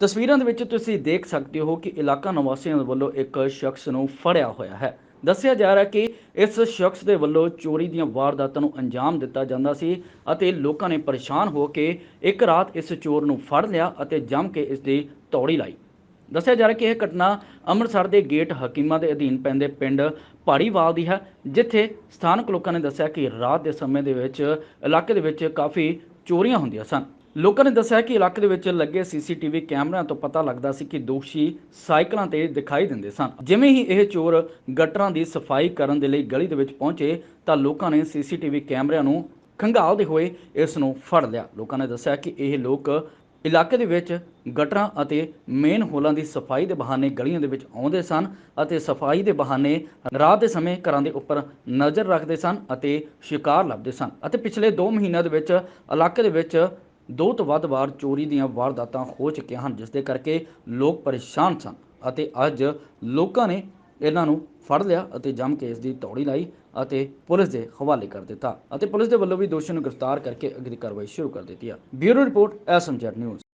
ਤਸਵੀਰਾਂ ਦੇ ਵਿੱਚ ਤੁਸੀਂ ਦੇਖ ਸਕਦੇ ਹੋ ਕਿ ਇਲਾਕਾ ਨਿਵਾਸੀਆਂ ਵੱਲੋਂ ਇੱਕ ਸ਼ਖਸ ਨੂੰ ਫੜਿਆ ਹੋਇਆ ਹੈ। ਦੱਸਿਆ ਜਾ ਰਿਹਾ ਕਿ ਇਸ ਸ਼ਖਸ ਦੇ ਵੱਲੋਂ ਚੋਰੀ ਦੀਆਂ ਵਾਰਦਾਤਾਂ ਨੂੰ ਅੰਜਾਮ ਦਿੱਤਾ ਜਾਂਦਾ ਸੀ ਅਤੇ ਲੋਕਾਂ ਨੇ ਪਰੇਸ਼ਾਨ ਹੋ ਕੇ ਇੱਕ ਰਾਤ ਇਸ ਚੋਰ ਨੂੰ ਫੜ ਲਿਆ ਅਤੇ ਜੰਮ ਕੇ ਇਸ ਦੀ ਤੌੜੀ ਲਾਈ। ਦੱਸਿਆ ਜਾ ਰਿਹਾ ਕਿ ਇਹ ਘਟਨਾ ਅੰਮ੍ਰਿਤਸਰ ਦੇ ਗੇਟ ਹਕੀਮਾਂ ਦੇ ਅਧੀਨ ਪੈਂਦੇ ਪਿੰਡ ਪਹਾੜੀਵਾਲ ਦੀ ਹੈ, ਜਿੱਥੇ ਸਥਾਨਕ ਲੋਕਾਂ ਨੇ ਦੱਸਿਆ ਕਿ ਰਾਤ ਦੇ ਸਮੇਂ ਦੇ ਵਿੱਚ ਇਲਾਕੇ ਦੇ ਵਿੱਚ ਕਾਫੀ ਚੋਰੀਆਂ ਹੁੰਦੀਆਂ ਸਨ। ਲੋਕਾਂ ਨੇ ਦੱਸਿਆ ਕਿ ਇਲਾਕੇ ਦੇ ਵਿੱਚ ਲੱਗੇ ਸੀਸੀਟੀਵੀ ਕੈਮਰਿਆਂ ਤੋਂ ਪਤਾ ਲੱਗਦਾ ਸੀ ਕਿ ਦੋਸ਼ੀ ਸਾਈਕਲਾਂ ਤੇ ਦਿਖਾਈ ਦਿੰਦੇ ਸਨ। ਜਿਵੇਂ ਹੀ ਇਹ ਚੋਰ ਗਟਰਾਂ ਦੀ ਸਫ਼ਾਈ ਕਰਨ ਦੇ ਲਈ ਗਲੀ ਦੇ ਵਿੱਚ ਪਹੁੰਚੇ ਤਾਂ ਲੋਕਾਂ ਨੇ ਸੀਸੀਟੀਵੀ ਕੈਮਰਿਆਂ ਨੂੰ ਖੰਗਾਲਦੇ ਹੋਏ ਇਸ ਨੂੰ ਫੜ ਲਿਆ। ਲੋਕਾਂ ਨੇ ਦੱਸਿਆ ਕਿ ਇਹ ਲੋਕ ਇਲਾਕੇ ਦੇ ਵਿੱਚ ਗਟਰਾਂ ਅਤੇ ਮੇਨ ਹੋਲਾਂ ਦੀ ਸਫ਼ਾਈ ਦੇ ਬਹਾਨੇ ਗਲੀਆਂ ਦੇ ਵਿੱਚ ਆਉਂਦੇ ਸਨ ਅਤੇ ਸਫ਼ਾਈ ਦੇ ਬਹਾਨੇ ਰਾਤ ਦੇ ਸਮੇਂ ਘਰਾਂ ਦੇ ਉੱਪਰ ਨਜ਼ਰ ਰੱਖਦੇ ਸਨ ਅਤੇ ਸ਼ਿਕਾਰ ਲੱਭਦੇ ਸਨ। ਅਤੇ ਪਿਛਲੇ 2 ਮਹੀਨਿਆਂ ਦੇ ਵਿੱਚ ਇਲਾਕੇ ਦੇ ਵਿੱਚ ਦੋ ਤੋਂ ਵੱਧ ਵਾਰ ਚੋਰੀ ਦੀਆਂ ਵਾਰਦਾਤਾਂ ਹੋ ਚੁੱਕੀਆਂ ਹਨ, ਜਿਸ ਦੇ ਕਰਕੇ ਲੋਕ ਪਰੇਸ਼ਾਨ ਸਨ ਅਤੇ ਅੱਜ ਲੋਕਾਂ ਨੇ ਇਹਨਾਂ ਨੂੰ ਫੜ ਲਿਆ ਅਤੇ ਜੰਮ ਕੇ ਇਸ ਦੀ ਤੌੜੀ ਲਾਈ ਅਤੇ ਪੁਲਿਸ ਦੇ ਹਵਾਲੇ ਕਰ ਦਿੱਤਾ ਅਤੇ ਪੁਲਿਸ ਦੇ ਵੱਲੋਂ ਵੀ ਦੋਸ਼ੀ ਨੂੰ ਗ੍ਰਿਫਤਾਰ ਕਰਕੇ ਅਗਲੀ ਕਾਰਵਾਈ ਸ਼ੁਰੂ ਕਰ ਦਿੱਤੀ ਹੈ ਬਿਊਰੋ ਰਿਪੋਰਟ, ਐਸਐਮਜੈਡ ਨਿਊਜ਼।